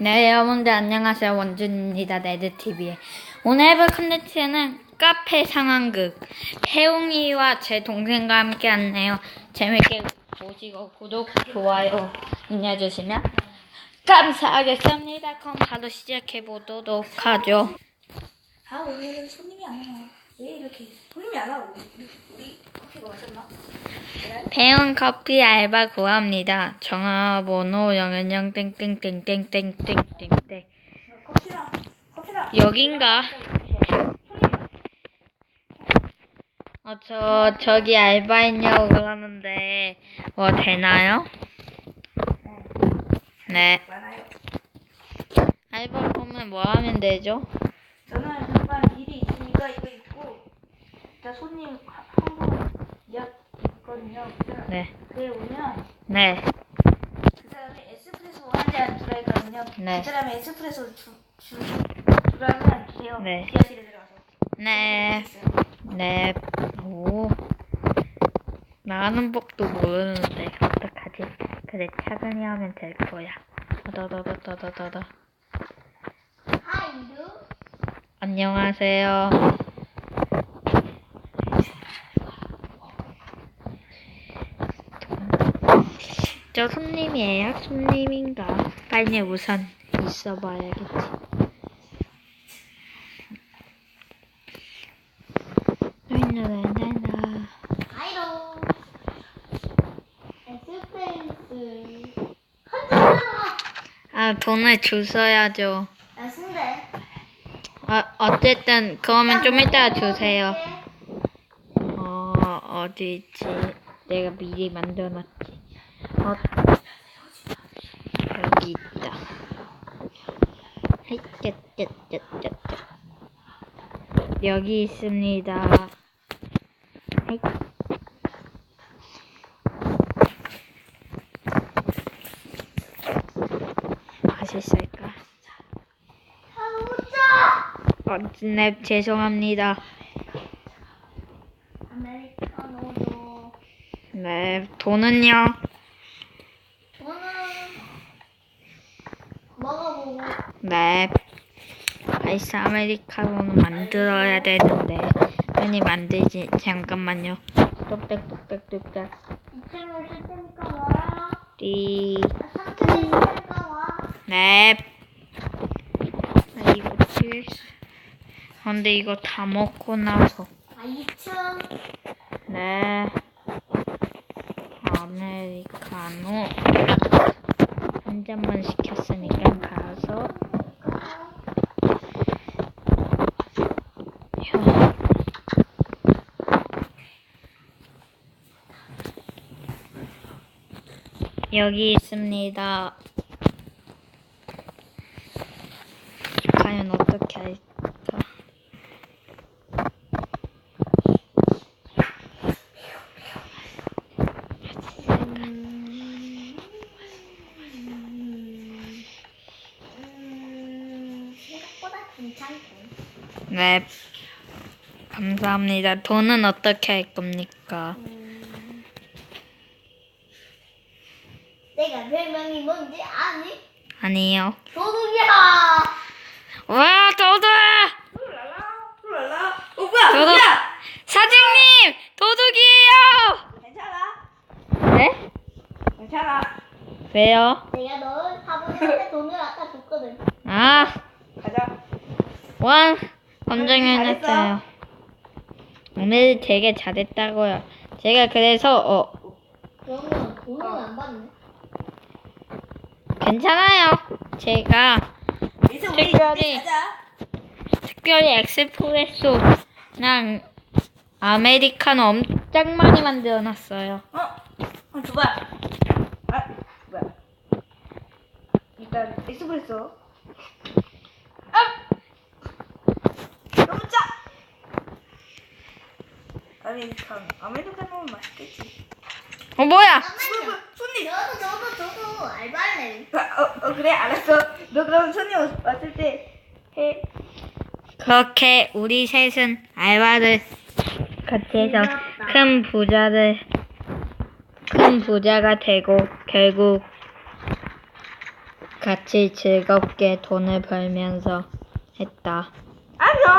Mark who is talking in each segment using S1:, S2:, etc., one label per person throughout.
S1: 네, 여러분들 안녕하세요. 원준입니다. 네드TV의. 오늘 해볼 컨텐츠는 카페 상황극. 혜웅이와 제 동생과 함께 하네요. 재밌게 보시고 구독, 좋아요 눌러주시면 감사하겠습니다. 그럼 바로 시작해 보도록 하죠.
S2: 아 오늘은 손님이 안 와요. 얘 이렇게 커피
S1: 배운 커피 알바 구합니다. 전화번호 010 땡땡땡땡땡땡땡.
S2: 커피랑 커피랑
S1: 여긴가? 어, 저 저기 알바 있냐고 그러는데 뭐 되나요? 네.
S2: 네.
S1: 알바 보면 뭐 하면 되죠?
S2: 일단 손님 있거든요. 그
S1: 네.
S2: 그에 오면
S1: 네.
S2: 그 사람이 에스프레소 한잔 주라 했거든요.
S1: 네.
S2: 그 사람이 에스프레소 주, 주, 주라면 주세요.
S1: 네.
S2: 지하실에 들어가서.
S1: 네. 네. 오. 나가는 법도 모르는데, 어떡하지? 그래, 차근히 하면 될 거야. 더더더더더더더. 안녕하세요. 저 손님이에요? 손님인가? 빨리 우선 있어 봐야겠지. 나나나나.
S3: 아이로 에스페이스 한잔아
S1: 아, 돈을. 야
S3: 순대
S1: 아, 어쨌든, 그러면 좀 이따 주세요. 어, 어디 있지? 내가 미리 만들어놨지. 여기 있다. 여기 있습니다. 맛있을까? 어드랩 죄송합니다. 네, 돈은요? 네. 아이스 아메리카노는 만들어야 되는데 빨리 만들지 잠깐만요.
S3: 쓸 테니까 와라
S1: 띠. 네. 아, 이거 필수. 근데 이거 다 먹고 나서
S3: 아, 2층
S1: 네. 아메리카노 한 잔만 시켰으니까 가서 휴. 여기 있습니다. 과연 어떻게 할까?
S3: 음, 생각보다 괜찮군
S1: 네. 감사합니다. 돈은 어떻게 할 겁니까?
S3: 음, 내가 별명이 뭔지 아니?
S1: 아니요.
S3: 도둑이야
S1: 와, 도둑!
S2: 룰랄라 룰랄라. 어?
S1: 도둑!
S2: 야
S1: 사장님! 도둑이에요!
S2: 괜찮아.
S1: 네?
S2: 괜찮아.
S1: 왜요?
S3: 내가 너 사부님한테 돈을 아까 줬거든
S1: 아,
S2: 가자.
S1: 와, 검증해냈어요. 오늘 되게 잘했다고요. 제가 그래서, 어,
S3: 그러면 돈은 안 받네
S1: 괜찮아요. 제가 특별히-. 특별히 엑스프레소랑 아메리카노 엄청 많이 만들어놨어요.
S2: 어? 어 줘봐. 아 뭐야? 일단 에스프레소. 아! 너무 짜. 아메리카노. 맛있겠지.
S1: 어, 뭐야?
S2: 손님.
S3: 저도 저도 저도 알바네
S2: 아, 어, 어 그래 알았어. 너 그럼 손님 오- 왔을 때 해.
S1: 그렇게 우리 셋은 알바를 같이 해서 큰 부자를 큰 부자가 되고 결국 같이 즐겁게 돈을 벌면서 했다.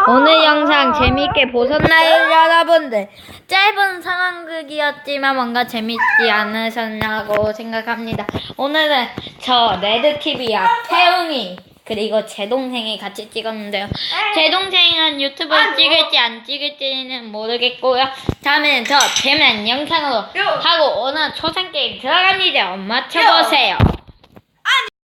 S1: 오늘 영상 재밌게 보셨나요, 여러분들? 짧은 상황극이었지만 뭔가 재밌지 않으셨냐고 생각합니다. 오늘은 저 레드TV와 태웅이 그리고 제 동생이 같이 찍었는데요. 제 동생은 유튜브를 찍을지 안 찍을지는 모르겠고요. 다음에는 더 재미난 영상으로 하고 오늘 초상 게임 들어갑니다. 맞춰보세요.